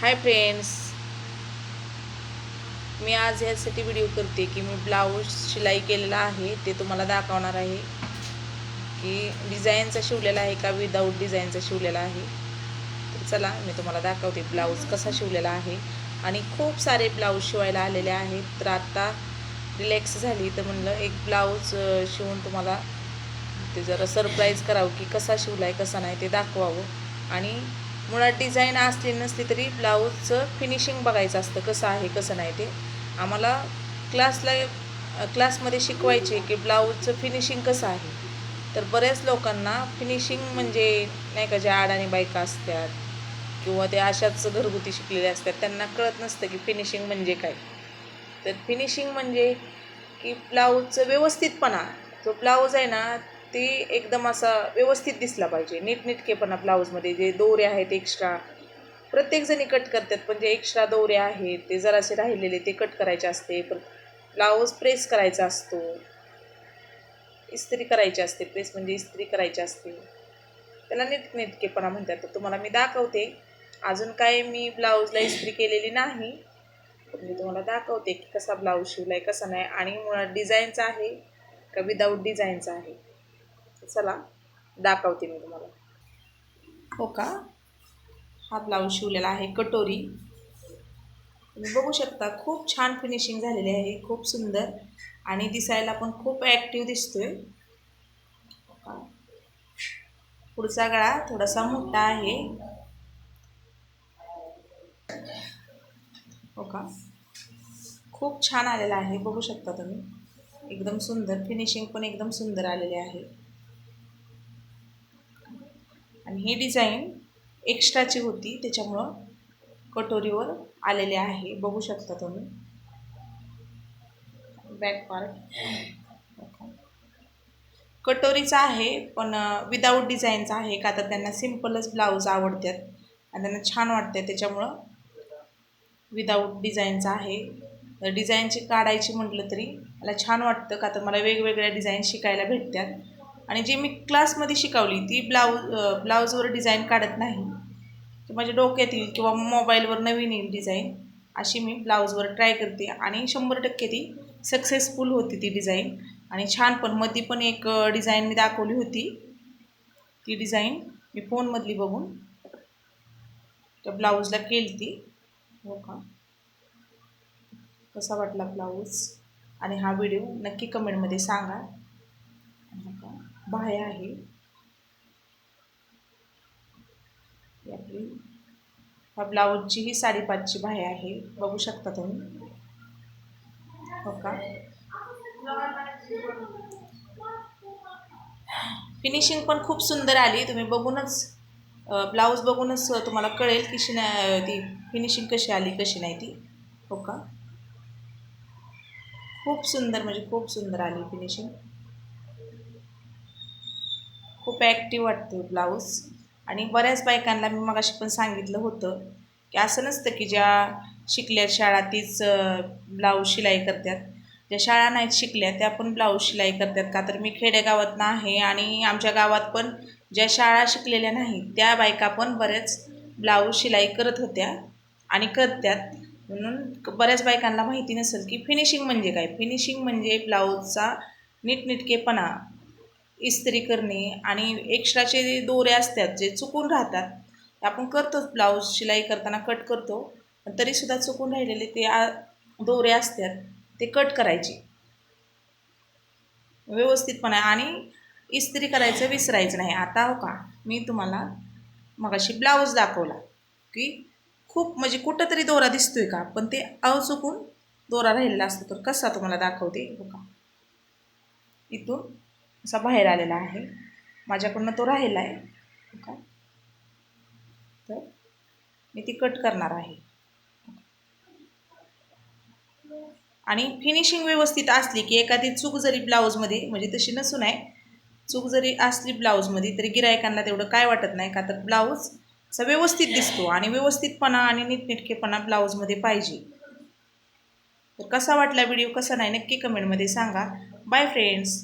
Hi friends मी आज ह्यासाठी video करते की मी ब्लाऊज शिलाई केलेला आहे ते तुम्हाला दाखवणार आहे. की डिझाईनचा शिवलेला आहे का विदाऊट डिझाईनचा शिवलेला आहे. तर चला मी तुम्हाला दाखवते ब्लाऊज कसा शिवलेला आहे. आणि खूप सारे ब्लाऊज शिवायला आलेले आहेत. तर आत्ता रिलॅक्स झाली तर म्हणलं एक ब्लाऊज शिवून तुम्हाला ते जरा सरप्राईज करावं की कसा शिवला आहे कसा नाही ते दाखवावं. आणि मुळात डिझाईन असली नसली तरी ब्लाऊजचं फिनिशिंग बघायचं असतं कसं आहे कसं नाही ते. आम्हाला क्लासला क्लासमध्ये शिकवायचे की ब्लाऊजचं फिनिशिंग कसं आहे. तर बऱ्याच लोकांना फिनिशिंग म्हणजे नाही का ज्या आडाणी बायका असतात किंवा ते अशाच घरगुती शिकलेले असतात त्यांना कळत नसतं की फिनिशिंग म्हणजे काय. तर फिनिशिंग म्हणजे की ब्लाऊजचं व्यवस्थितपणा. जो ब्लाऊज आहे ना ते एकदम असा व्यवस्थित दिसला पाहिजे. नीटनेटकेपणा ब्लाऊजमध्ये जे दोरे आहेत एक्स्ट्रा प्रत्येकजणी कट करतात पण जे एक्स्ट्रा दोरे आहेत ते जरासे राहिलेले ते कट करायचे असते. पर ब्लाऊज प्रेस करायचा असतो. इस्त्री करायची असते प्रेस म्हणजे इस्त्री करायची असते. त्याला नीटनेटकेपणा म्हणतात. तर तुम्हाला मी दाखवते. अजून काय मी ब्लाऊजला इस्त्री केलेली नाही. पण मी तुम्हाला दाखवते की कसा ब्लाऊज शिवला आहे कसा नाही. आणि मुळात डिझाईनचा आहे का विदाऊट डिझाईनचा आहे? चला दाखवते मी तुम्हाला. हो का? हा ब्लाऊज शिवलेला आहे कटोरी. तुम्ही बघू शकता खूप छान फिनिशिंग झालेली आहे खूप सुंदर. आणि दिसायला पण खूप ॲक्टिव्ह दिसतोय. हो पुढचा गळा थोडासा मोठा आहे. हो का? खूप छान आलेला आहे बघू शकता तुम्ही. एकदम सुंदर फिनिशिंग पण एकदम सुंदर आलेले आहे. आणि ही डिझाईन एक्स्ट्राची होती त्याच्यामुळं कटोरीवर आलेले आहे. बघू शकता तुम्ही. बॅक पार्ट कटोरीचा आहे पण विदाऊट डिझाईनचा आहे. का तर त्यांना सिम्पलच ब्लाऊज आवडतात. आणि त्यांना छान वाटते त्याच्यामुळं विदाऊट डिझाईनचा आहे. तर डिझाईनची काढायची म्हटलं तरी मला छान वाटतं. का तर मला वेगवेगळ्या डिझाईन शिकायला भेटतात. आणि जी मी क्लासमध्ये शिकवली ती ब्लाऊज ब्लाऊजवर डिझाईन काढत नाही. ती माझ्या डोक्यात येईल किंवा मोबाईलवर नवीन येईल डिझाईन अशी मी ब्लाऊजवर ट्राय करते. आणि शंभर टक्के ती सक्सेसफुल होती ती डिझाईन. आणि छान पण मध्ये पण एक डिझाईन मी दाखवली होती. ती डिझाईन मी फोनमधली बघून त्या ब्लाऊजला केली ती हो का? कसा वाटला ब्लाऊज? आणि हा व्हिडिओ नक्की कमेंटमध्ये सांगा. हो का? बाह्य आहे. आपली ह्या ब्लाऊजची ही साडेपाचची बाह्य आहे. बघू शकता तुम्ही. हो का? फिनिशिंग पण खूप सुंदर आली. तुम्ही बघूनच ब्लाऊज बघूनच तुम्हाला कळेल की शिना ती फिनिशिंग कशी आली कशी नाही ती. हो का? खूप सुंदर म्हणजे खूप सुंदर आली फिनिशिंग खूप ॲक्टिव्ह वाटतो ब्लाऊज आणि बऱ्याच बायकांना मी मगाशी पण सांगितलं होतं की असं नसतं की ज्या शिकल्या शाळा तीच ब्लाऊज शिलाई करतात. ज्या शाळा नाहीत शिकल्या त्या पण ब्लाऊज शिलाई करतात. का तर मी खेडेगावातनं आहे आणि आमच्या गावात पण ज्या शाळा शिकलेल्या नाहीत त्या बायका पण बरेच ब्लाऊज शिलाई करत होत्या आणि करतात. म्हणून बऱ्याच बायकांना माहिती नसेल की फिनिशिंग म्हणजे काय? फिनिशिंग म्हणजे ब्लाऊजचा नीटनिटकेपणा. इस्त्री करणे आणि एक्स्ट्राचे जे दोरे असतात जे चुकून राहतात आपण करतोच ब्लाऊज शिलाई करताना कट करतो. पण तरीसुद्धा चुकून राहिलेले ते आ दोरे असतात ते कट करायचे. व्यवस्थितपणे आणि इस्त्री करायचं विसरायचं नाही. आता हो का मी तुम्हाला मगाशी ब्लाऊज दाखवला की खूप म्हणजे कुठं तरी दोरा दिसतोय का? पण ते अचुकून दोरा राहिलेला असतो. तर कसा तुम्हाला दाखवते? हो का? इथून असा बाहेर आलेला आहे. माझ्याकडनं तो राहिला आहे. का तर मी ती कट करणार आहे. आणि फिनिशिंग व्यवस्थित असली की एखादी चूक जरी ब्लाऊजमध्ये म्हणजे तशी नसून आहे चूक जरी असली ब्लाऊजमध्ये तरी गिरायकांना तेवढं काय वाटत नाही का? तर ब्लाऊज असा व्यवस्थित दिसतो आणि व्यवस्थितपणा आणि नीटनेटकेपणा ब्लाऊजमध्ये पाहिजे. तर कसा वाटला व्हिडिओ कसा नाही नक्की कमेंटमध्ये सांगा. Bye friends